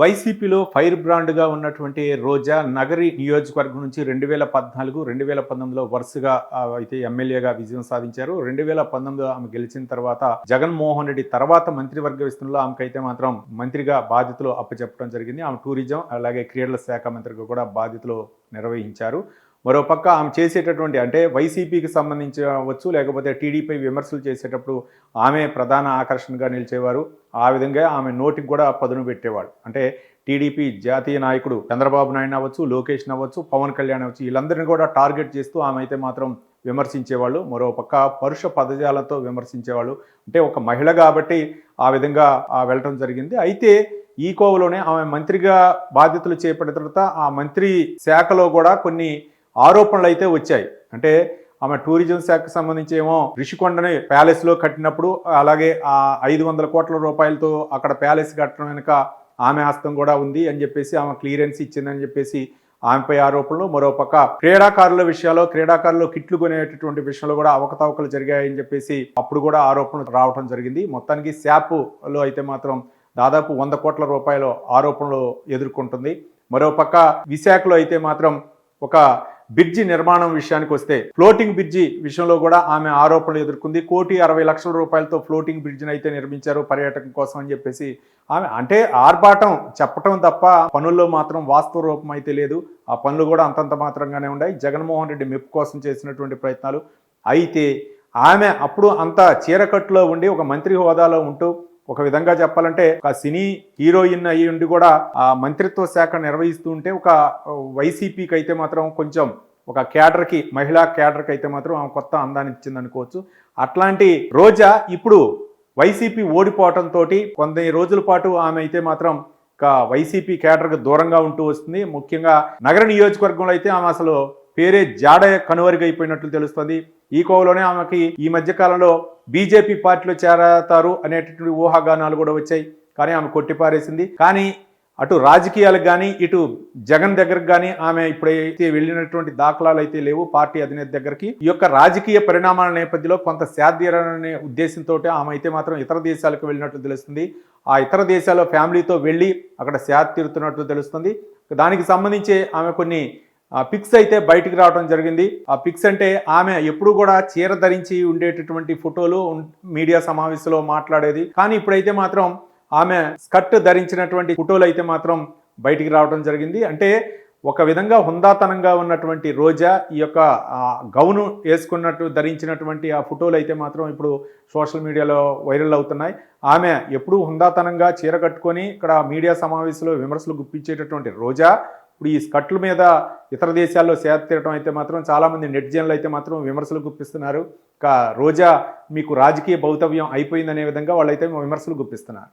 వైసీపీలో ఫైర్ బ్రాండ్గా ఉన్నటువంటి రోజా నగరి నియోజకవర్గం నుంచి రెండు వేల పద్నాలుగు రెండు వేల పంతొమ్మిదిలో వరుసగా అయితే ఎమ్మెల్యేగా విజయం సాధించారు. రెండు వేల పంతొమ్మిదిలో ఆమె గెలిచిన తర్వాత జగన్మోహన్ రెడ్డి తర్వాత మంత్రివర్గ విస్తరణలో ఆమెకైతే మాత్రం మంత్రిగా బాధ్యతలు అప్పచెప్పడం జరిగింది. ఆమె టూరిజం అలాగే క్రీడల శాఖ మంత్రిగా కూడా బాధ్యతలు నిర్వహించారు. మరోపక్క ఆమె చేసేటటువంటి అంటే వైసీపీకి సంబంధించవచ్చు లేకపోతే టీడీపై విమర్శలు చేసేటప్పుడు ఆమె ప్రధాన ఆకర్షణగా నిలిచేవారు. ఆ విధంగా ఆమె నోటికి కూడా పదును పెట్టేవాడు. అంటే టీడీపీ జాతీయ నాయకుడు చంద్రబాబు నాయుడు అవ్వచ్చు లోకేష్ అవ్వచ్చు పవన్ కళ్యాణ్ అవ్వచ్చు వీళ్ళందరినీ కూడా టార్గెట్ చేస్తూ ఆమె అయితే మాత్రం విమర్శించేవాళ్ళు. మరోపక్క పరుష పదజాలతో విమర్శించేవాళ్ళు. అంటే ఒక మహిళ కాబట్టి ఆ విధంగా ఆ, వెళ్ళటం జరిగింది. అయితే ఈ కోవలోనే ఆమె మంత్రిగా బాధ్యతలు చేపట్టిన తర్వాత ఆ మంత్రి శాఖలో కూడా కొన్ని ఆరోపణలు అయితే వచ్చాయి. అంటే ఆమె టూరిజం శాఖకు సంబంధించి ఏమో రిషికొండని ప్యాలెస్లో కట్టినప్పుడు అలాగే ఆ ఐదు వందల కోట్ల రూపాయలతో అక్కడ ప్యాలెస్ కట్టడం వెనుక ఆమె హస్తం కూడా ఉంది అని చెప్పేసి ఆమె క్లియరెన్స్ ఇచ్చిందని చెప్పేసి ఆమెపై ఆరోపణలు. మరోపక్క క్రీడాకారుల విషయాల్లో క్రీడాకారులు కిట్లు కొనేటటువంటి విషయంలో కూడా అవకతవకలు జరిగాయని చెప్పేసి అప్పుడు కూడా ఆరోపణలు రావడం జరిగింది. మొత్తానికి శాప్లో అయితే మాత్రం దాదాపు వంద కోట్ల రూపాయల ఆరోపణలు ఎదుర్కొంటుంది. మరోపక్క విశాఖలో అయితే మాత్రం ఒక బ్రిడ్జి నిర్మాణం విషయానికి వస్తే ఫ్లోటింగ్ బ్రిడ్జి విషయంలో కూడా ఆమె ఆరోపణలు ఎదుర్కొంది. కోటి అరవై లక్షల రూపాయలతో ఫ్లోటింగ్ బ్రిడ్జిని అయితే నిర్మించారు పర్యాటకం కోసం అని చెప్పేసి ఆమె అంటే ఆర్భాటం చెప్పటం తప్ప పనుల్లో మాత్రం వాస్తవ రూపం అయితే లేదు. ఆ పనులు కూడా అంతంత మాత్రంగానే ఉన్నాయి. జగన్మోహన్ రెడ్డి మెప్పు కోసం చేసినటువంటి ప్రయత్నాలు అయితే ఆమె అప్పుడు అంత చీరకట్టులో ఉండి ఒక మంత్రి హోదాలో ఉంటూ ఒక విధంగా చెప్పాలంటే ఒక సినీ హీరోయిన్ అయ్యి ఉండి కూడా ఆ మంత్రిత్వ శాఖ నిర్వహిస్తూ ఉంటే ఒక వైసీపీకి అయితే మాత్రం కొంచెం ఒక క్యాడర్కి మహిళా క్యాడర్కి అయితే మాత్రం ఆమె కొత్త అందాన్ని ఇచ్చింది అనుకోవచ్చు. అట్లాంటి రోజా ఇప్పుడు వైసీపీ ఓడిపోవటంతో కొన్ని రోజుల పాటు ఆమె అయితే మాత్రం ఒక వైసీపీ క్యాడర్కి దూరంగా ఉంటూ వస్తుంది. ముఖ్యంగా నగర నియోజకవర్గంలో అయితే ఆమె అసలు పేరే జాడ కనువరిగైపోయినట్లు తెలుస్తుంది. ఈ కోవలోనే ఆమెకి ఈ మధ్య కాలంలో బీజేపీ పార్టీలో చేరతారు అనేటటువంటి ఊహాగానాలు కూడా వచ్చాయి. కానీ ఆమె కొట్టిపారేసింది. కానీ అటు రాజకీయాలకు కానీ ఇటు జగన్ దగ్గరకు కానీ ఆమె ఇప్పుడైతే వెళ్ళినటువంటి దాఖలాలు అయితే లేవు పార్టీ అధినేత దగ్గరికి. ఈ యొక్క రాజకీయ పరిణామాల నేపథ్యంలో కొంత శాద్యరనే ఉద్దేశంతో ఆమె అయితే మాత్రం ఇతర దేశాలకు వెళ్ళినట్లు తెలుస్తుంది. ఆ ఇతర దేశాల్లో ఫ్యామిలీతో వెళ్ళి అక్కడ శాద్ తీరుతున్నట్లు తెలుస్తుంది. దానికి సంబంధించి ఆమె కొన్ని ఆ పిక్స్ అయితే బయటికి రావడం జరిగింది. ఆ పిక్స్ అంటే ఆమె ఎప్పుడు కూడా చీర ధరించి ఉండేటటువంటి ఫోటోలు మీడియా సమావేశంలో మాట్లాడేది. కానీ ఇప్పుడైతే మాత్రం ఆమె స్కర్ట్ ధరించినటువంటి ఫోటోలు అయితే మాత్రం బయటికి రావడం జరిగింది. అంటే ఒక విధంగా హుందాతనంగా ఉన్నటువంటి రోజా ఈ యొక్క గౌను వేసుకున్నట్టు ధరించినటువంటి ఆ ఫోటోలు అయితే మాత్రం ఇప్పుడు సోషల్ మీడియాలో వైరల్ అవుతున్నాయి. ఆమె ఎప్పుడూ హుందాతనంగా చీర కట్టుకొని ఇక్కడ మీడియా సమావేశంలో విమర్శలు గుప్పించేటటువంటి రోజా ఇప్పుడు ఈ స్కట్ల మీద ఇతర దేశాల్లో సేద తీరటం అయితే మాత్రం చాలామంది నెట్జన్లు అయితే మాత్రం విమర్శలు గుప్పిస్తున్నారు. ఇక రోజా మీకు రాజకీయ భౌతవ్యం అయిపోయిందనే విధంగా వాళ్ళైతే విమర్శలు గుప్పిస్తున్నారు.